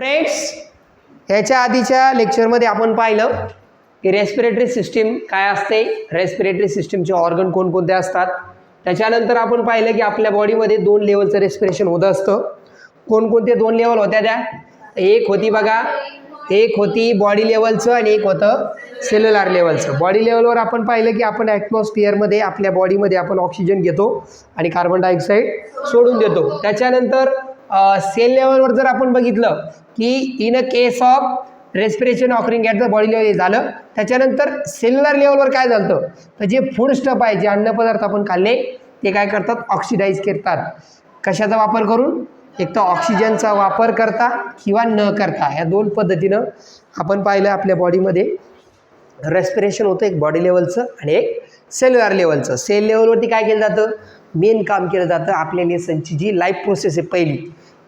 Friends ह्याच्या आधीच्या लेक्चरमध्ये आपण पाहिलं की रेस्पिरेटरी सिस्टीम काय असते? रेस्पिरेटरी सिस्टीमचे ऑर्गन कोणकोणते असतात? त्याच्यानंतर आपण पाहिलं की आपल्या बॉडीमध्ये दोन लेवलचं रेस्पिरेशन होत असतं. कोणकोणते दोन लेवल होत्या त्या? एक होती बघा एक होती बॉडी लेवलचं आणि एक होतं सेल्युलर लेवलचं बॉडी लेवलवर आपण पाहिलं की आपण ॲटमॉस्फिअरमध्ये आपल्या बॉडीमध्ये आपण ऑक्सिजन घेतो आणि कार्बन डायऑक्साईड सोडून देतो. त्याच्यानंतर सेल लेवलवर जर आपण बघितलं की in a case of respiration occurring at the body level झालं. त्याच्यानंतर सेल्युलर लेवलवर काय झालं तर जे फूड स्टफ आहे जे अन्नपदार्थ आपण खाल्ले ते काय करतात? ऑक्सिडाईज करतात. कशाचा वापर करून? एक तर ऑक्सिजनचा वापर करता किंवा न करता. ह्या दोन पद्धतीनं आपण पाहिलं आपल्या बॉडीमध्ये रेस्पिरेशन होतं एक बॉडी लेवलचं आणि एक सेल्युलर लेवलचं सेल लेवलवरती काय केलं जातं? मेन काम केलं जातं आपल्या लेसनची जी लाईफ प्रोसेस आहे पहिली.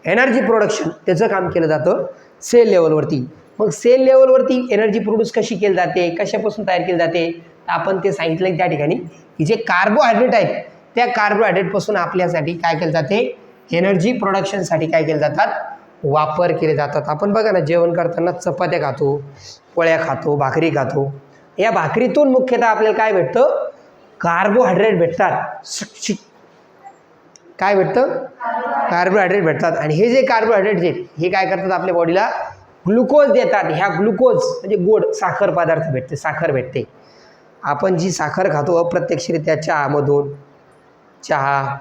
एनर्जी प्रोडक्शन त्याचं काम केलं जातं सेल लेवलवरती. मग सेल लेवलवरती एनर्जी प्रोड्यूस कशी केली जाते कशापासून तयार केली जाते आपण ते सांगितलं त्या ठिकाणी. की जे कार्बोहायड्रेट आहेत त्या कार्बोहायड्रेटपासून आपल्यासाठी काय केलं जाते एनर्जी प्रोडक्शनसाठी काय केले जातात वापर केले जातात. आपण बघा ना जेवण करताना चपात्या खातो पोळ्या खातो भाकरी खातो. या भाकरीतून मुख्यतः आपल्याला काय भेटतं? कार्बोहायड्रेट भेटतात. काय भेटतं? कार्बोहायड्रेट भेटतात. आणि हे जे कार्बोहायड्रेट आहेत हे काय करतात आपल्या बॉडीला ग्लुकोज देतात. ह्या ग्लुकोज म्हणजे गोड साखर पदार्थ भेटते साखर भेटते. आपण जी साखर खातो अप्रत्यक्षरित्या चहामधून चहा.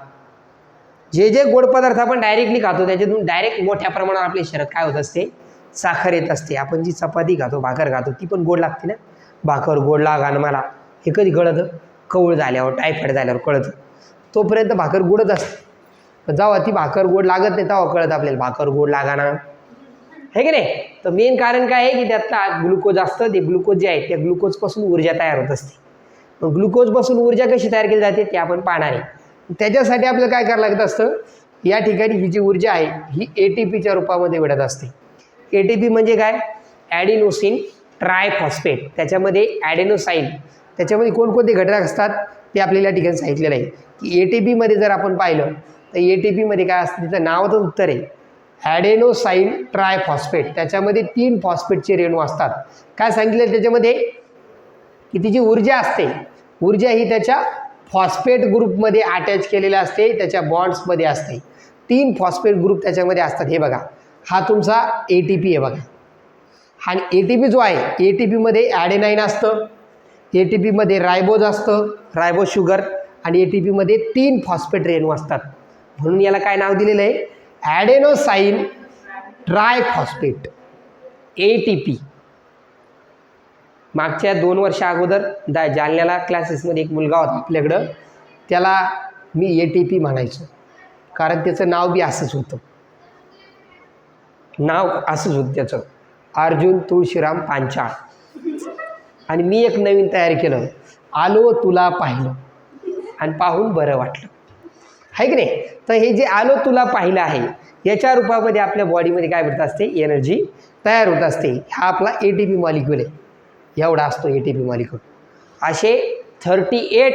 जे जे गोड पदार्थ आपण डायरेक्टली खातो त्याच्यातून डायरेक्ट मोठ्या प्रमाणावर आपल्या शरीरात काय होत असते? साखर येत असते. आपण जी चपाती खातो भाकर खातो ती पण गोड लागते ना? भाकर गोड लागान मला. हे कधी कळतं? कवळ झाल्यावर टायफॉईड झाल्यावर कळतं. तोपर्यंत भाकर गोडच असते. जेव्हा ती भाकर गोड लागत नाही तेव्हा कळत आपल्याला भाकर गोड लागाना हे की नाही? तर मेन कारण काय आहे की त्यातला ग्लुकोज असतं ते ग्लुकोज जे आहे त्या ग्लुकोजपासून ऊर्जा तयार होत असते. मग ग्लुकोजपासून ऊर्जा कशी तयार केली जाते ते आपण पाहणार आहे. त्याच्यासाठी आपल्याला काय करावं लागत असतं? या ठिकाणी ही जी ऊर्जा आहे ही ए टी पीच्या रूपामध्ये मिळत असते. ए टी पी म्हणजे काय? ॲडिनोसिन ट्रायफॉस्फेट त्याच्यामध्ये ॲडेनोसाईन त्याच्यामध्ये कोणकोणते घटक असतात ते आपल्याला या ठिकाणी सांगितलेलं आहे. की ए टी पीमध्ये जर आपण पाहिलं तर ए टी पीमध्ये काय असतं तिचं नावातच उत्तर आहे. ॲडेनोसाईन ट्रायफॉस्फेट त्याच्यामध्ये तीन फॉस्फेटचे रेणू असतात. काय सांगितलं त्याच्यामध्ये? की तिची ऊर्जा असते. ऊर्जा ही त्याच्या फॉस्फेट ग्रुपमध्ये अटॅच केलेलं असते त्याच्या बॉन्ड्समध्ये असते. तीन फॉस्फेट ग्रुप त्याच्यामध्ये असतात. हे बघा. हा तुमचा ए टी पी आहे बघा. आणि ए टी पी जो आहे ए टी पीमध्ये ॲडेनाईन असतं. ए टी पीमध्ये रायबोज असतं. रायबोज शुगर आणि ए टी पीमध्ये तीन फॉस्फेट रेणू असतात. म्हणून याला काय नाव दिलेलं आहे? Adenosine triphosphate A T P मागच्या दोन वर्षा अगोदर दा जालन्याला क्लासेसमध्ये एक मुलगा होता आपल्याकडं. त्याला मी ए टी पी म्हणायचो. कारण त्याचं नाव बी असंच होतं. नाव असंच होतं त्याचं. अर्जुन तुळशीराम पांचाळ. आणि मी एक नवीन तयार केलं. आलो तुला पाहिलं. आणि पाहून बरं वाटलं. आहे की नाही? तर हे जे आलो तुला पाहिलं आहे याच्या रूपामध्ये आपल्या बॉडीमध्ये काय भेटत असते? एनर्जी तयार होत असते. हा आपला ए टी पी मॉलिक्यूल आहे. एवढा असतो ए टी पी मॉलिक्यूल असे थर्टी एट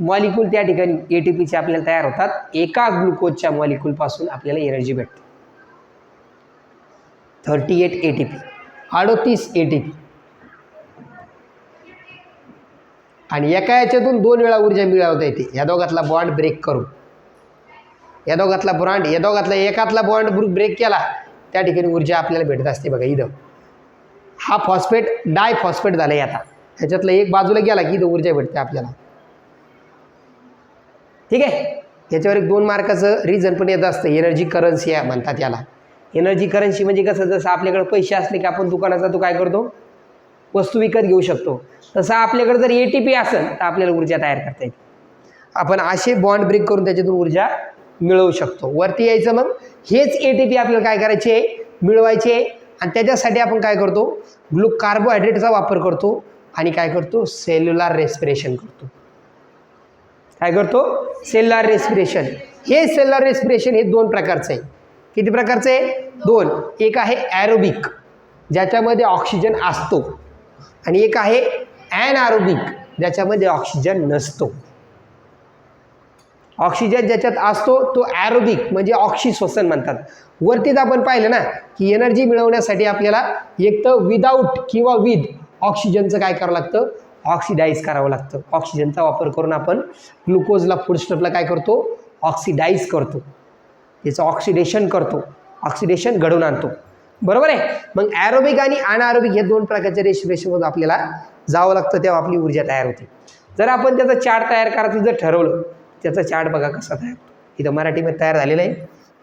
मॉलिक्यूल त्या ठिकाणी ए टी पीचे आपल्याला तयार होतात. एका ग्लुकोजच्या मॉलिक्यूलपासून आपल्याला एनर्जी भेटते. Thirty eight A T P अडोतीस ए टी पी आणि एका याच्यातून दोन वेळा ऊर्जा मिळवता येते. या दोघातला बॉन्ड ब्रेक करून. या दोघातला बॉन्ड या दोघातला एकातला बॉन्ड ब्रेक केला त्या ठिकाणी ऊर्जा आपल्याला भेटत असते बघा इथं. हा फॉस्फेट डाय फॉस्फेट झालं आता. ह्याच्यातलं एक बाजूला गेला की इथं ऊर्जा भेटते आपल्याला. ठीक आहे? याच्यावर एक दोन मार्काचं रिझन पण येत असतं. एनर्जी करन्सी आहे म्हणतात याला. एनर्जी करन्सी म्हणजे कसं? जसं आपल्याकडे पैसे असले की आपण दुकानाचा तो काय करतो? वस्तू विकत घेऊ शकतो. तसं आपल्याकडे जर ए टी पी असेल तर आपल्याला ऊर्जा तयार करता येते आपण असे बॉन्ड ब्रेक करून त्याच्यातून ऊर्जा मिळवू शकतो. वरती यायचं मग हेच ए टी पी आपल्याला काय करायचे? मिळवायचे. आणि त्याच्यासाठी आपण काय करतो? ग्लू कार्बोहायड्रेटचा वापर करतो आणि काय करतो? सेल्युलार रेस्पिरेशन करतो. काय करतो? सेल्युलार रेस्पिरेशन हे सेल्युलार रेस्पिरेशन हे दोन प्रकारचं आहे. किती प्रकारचं आहे? दोन. एक आहे ॲरोबिक ज्याच्यामध्ये ऑक्सिजन असतो. आणि एक आहे ॲनआरोबिक ज्याच्यामध्ये ऑक्सिजन नसतो. ऑक्सिजन ज्याच्यात असतो तो ॲरोबिक म्हणजे ऑक्सी श्वसन म्हणतात. वरतीच आपण पाहिलं ना की एनर्जी मिळवण्यासाठी आपल्याला एक तर विदाऊट किंवा विथ ऑक्सिजनचं काय करावं लागतं? ऑक्सिडाईज करावं लागतं. ऑक्सिजनचा वापर करून आपण ग्लुकोजला फूड स्टपला काय करतो? ऑक्सिडाईज करतो. याचं ऑक्सिडेशन करतो. ऑक्सिडेशन घडवून आणतो. बरोबर आहे? मग ॲरोबिक आणि अनॲरोबिक हे दोन प्रकारच्या रेशिओमधून आपल्याला जावं लागतं तेव्हा आपली ऊर्जा तयार होते. जर आपण त्याचा चार्ट तयार करायचं जर ठरवलं त्याचा चार्ट बघा कसा तयार होतो. इथं मराठीमध्ये तयार झालेला आहे.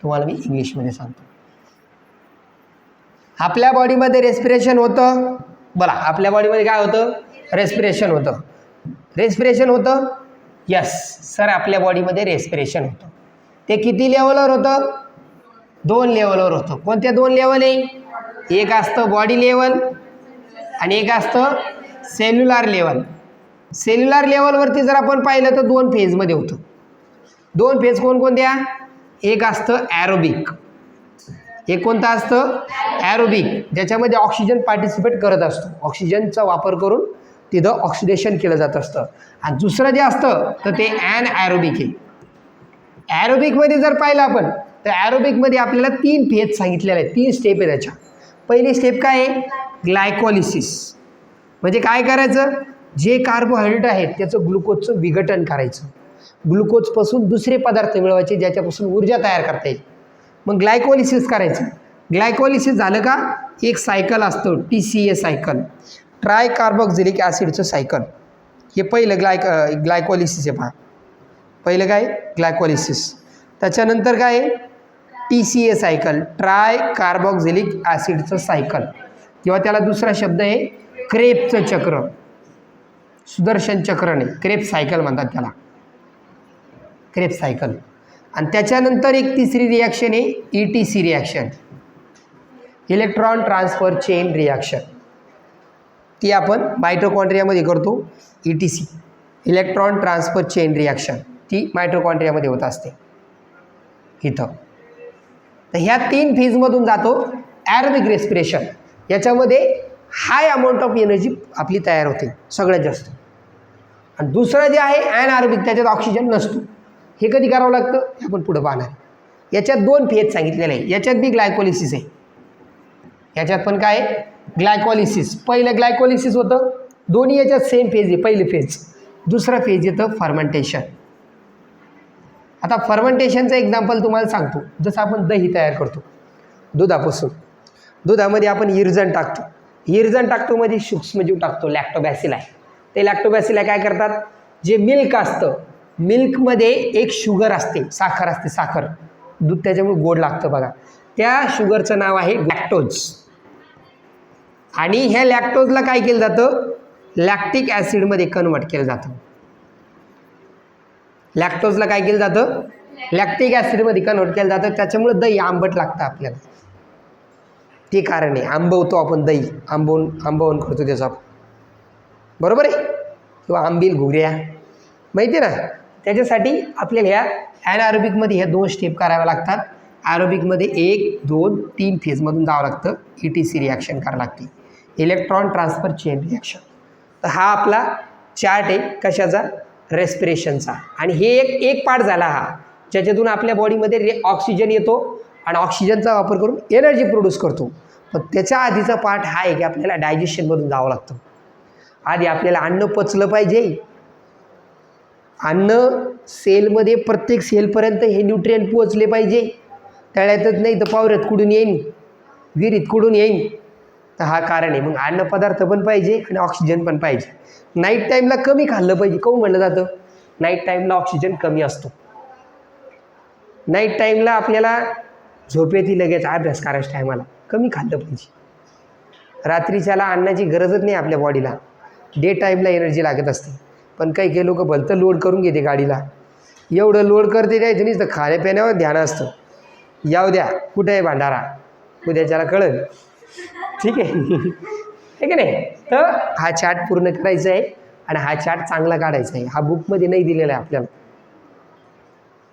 तुम्हाला मी इंग्लिशमध्ये सांगतो. आपल्या बॉडीमध्ये रेस्पिरेशन होतं. बोला आपल्या बॉडीमध्ये काय होतं? रेस्पिरेशन होतं. रेस्पिरेशन होतं? यस सर आपल्या बॉडीमध्ये रेस्पिरेशन होतं. ते किती लेवलवर होतं? दोन लेवलवर होतं. कोणत्या दोन लेवल आहे? एक असतं बॉडी लेवल आणि एक असतं सेल्युलार लेवल सेल्युलर लेवलवरती जर आपण पाहिलं तर दोन फेजमध्ये होतं. दोन फेज कोणकोणत्या एक असतं ॲरोबिक एक कोणतं असतं? ॲरोबिक ज्याच्यामध्ये ऑक्सिजन पार्टिसिपेट करत असतो. ऑक्सिजनचा वापर करून तिथं ऑक्सिडेशन केलं जात असतं. आणि दुसरं जे असतं तर ते ॲन ॲरोबिक आहे ॲरोबिकमध्ये जर पाहिलं आपण तर ॲरोबिकमध्ये आपल्याला तीन फेज सांगितलेले आहेत. तीन स्टेप आहे त्याच्या. पहिली स्टेप काय आहे? ग्लायकॉलिसिस म्हणजे काय करायचं? जे कार्बोहायड्रेट आहेत त्याचं ग्लुकोजचं विघटन करायचं. ग्लुकोजपासून दुसरे पदार्थ मिळवायचे ज्याच्यापासून ऊर्जा तयार करता येईल. मग ग्लायकोलिसिस करायचं. ग्लायकोलिसिस झालं का? एक सायकल असतं T C A cycle tricarboxylic ॲसिडचं cycle हे पहिलं ग्लायक ग्लायकोलिसिस आहे पहा. पहिलं काय? ग्लायकोलिसिस त्याच्यानंतर काय? T C A cycle tricarboxylic ॲसिडचं cycle किंवा त्याला दुसरा शब्द आहे क्रेपचं चक्र. सुदर्शन चक्र नाही क्रेप सायकल म्हणतात त्याला. Krebs cycle. आणि त्याच्यानंतर एक तिसरी रिॲक्शन आहे E T C reaction electron transfer chain reaction ती आपण मायट्रोकॉन्ट्रियामध्ये करतो E T C electron transfer chain reaction ती मायट्रोकॉन्ट्रियामध्ये होत असते. इथं. तर ह्या तीन फेजमधून जातो ॲरबिक रेस्पिरेशन याच्यामध्ये हाय अमाऊंट ऑफ एनर्जी आपली तयार होते सगळ्यात जास्त. आणि दुसरं जे आहे ॲनआरोबिक त्याच्यात ऑक्सिजन नसतो. हे कधी करावं लागतं? हे आपण पुढं पाहणार याच्यात दोन फेज सांगितलेले आहे याच्यात बी ग्लायकोलिसिस आहे. याच्यात पण काय आहे? ग्लायकॉलिसिस पहिलं ग्लायकोलिसिस होतं. दोन्ही याच्यात सेम फेज आहे. पहिलं फेज दुसरं फेज येतं फर्मेंटेशन आता फर्मेंटेशनचं एक्झाम्पल तुम्हाला सांगतो. जसं आपण दही तयार करतो. दुधापासून. दुधामध्ये आपण इर्जन टाकतो. इर्जन टाकतो म्हणजे सूक्ष्मजीव टाकतो लॅक्टोबॅसिल आहे ते लॅक्टोबॅसिला काय करतात? जे मिल्क असतं मिल्कमध्ये एक शुगर असते साखर असते साखर. दूध त्याच्यामुळे गोड लागतं बघा. त्या शुगरचं नाव आहे लॅक्टोज आणि ह्या लॅक्टोजला काय केलं जातं? लॅक्टिक ॲसिडमध्ये कन्वर्ट केलं जातं. लॅक्टोजला काय केलं जातं? लॅक्टिक ॲसिडमध्ये कन्वर्ट केलं जातं. त्याच्यामुळे दही आंबट लागतं आपल्याला. ते कारण आहे. आंबवतो आपण दही. आंबवून आंबवून करतो त्याचा. बरोबर आहे? किंवा आंबील घुगऱ्या. माहिती आहे ना? त्याच्यासाठी आपल्याला ह्या ॲनआरोबिकमध्ये ह्या दोन स्टेप कराव्या लागतात. ॲरोबिकमध्ये एक दोन तीन फेजमधून जावं लागतं. ई टी सी रिॲक्शन करावं लागते. इलेक्ट्रॉन ट्रान्सफर चेन रिॲक्शन तर हा आपला चार्ट आहे कशाचा? रेस्पिरेशनचा आणि हे एक एक पार्ट झाला हा. ज्याच्यातून आपल्या बॉडीमध्ये रे ऑक्सिजन येतो. आणि ऑक्सिजनचा वापर करून एनर्जी प्रोड्यूस करतो. पण त्याच्या आधीचा पाठ हा आहे की आपल्याला डायजेशनमधून जावं लागतं. आधी आपल्याला अन्न पचलं पाहिजे. अन्न सेलमध्ये प्रत्येक सेलपर्यंत हे न्यूट्रियन पोचले पाहिजे. तळ्यातच नाही तर पावऱ्यात कुठून येईन? विहिरीत कुठून येईन? तर हा कारण आहे. मग अन्नपदार्थ पण पाहिजे आणि ऑक्सिजन पण पाहिजे. नाईट टाईमला कमी खाल्लं पाहिजे. काऊन म्हणलं जातं? नाईट टाईमला ऑक्सिजन कमी असतो. नाईट टाईमला आपल्याला झोप येते लगेच अभ्यास करायच्या टायमाला कमी खाल्लं पाहिजे. रात्रीच्याला अन्नाची गरजच नाही आपल्या बॉडीला डे टाईमला एनर्जी लागत असते. पण काही काही लोक भलतं लोड करून घेते गाडीला. एवढं लोड करते द्यायचं नाही तर खाण्यापिण्यावर ध्यान असतं. याव द्या कुठं आहे भांडारा? उद्याच्याला कळल. ठीक आहे. आहे की नाही? तर हा चार्ट पूर्ण करायचा आहे आणि हा चार्ट चांगला काढायचा आहे. हा बुकमध्ये नाही दिलेला आहे आपल्याला.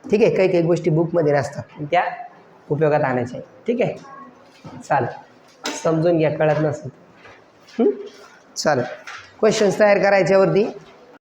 ठीक आहे काही काही गोष्टी बुकमध्ये नसतात. त्या उपयोगात आणायचे आहे. ठीक आहे? चालेल. समजून घ्या कळत नसेल. चालेल. क्वेश्चन्स तयार करायच्यावरती.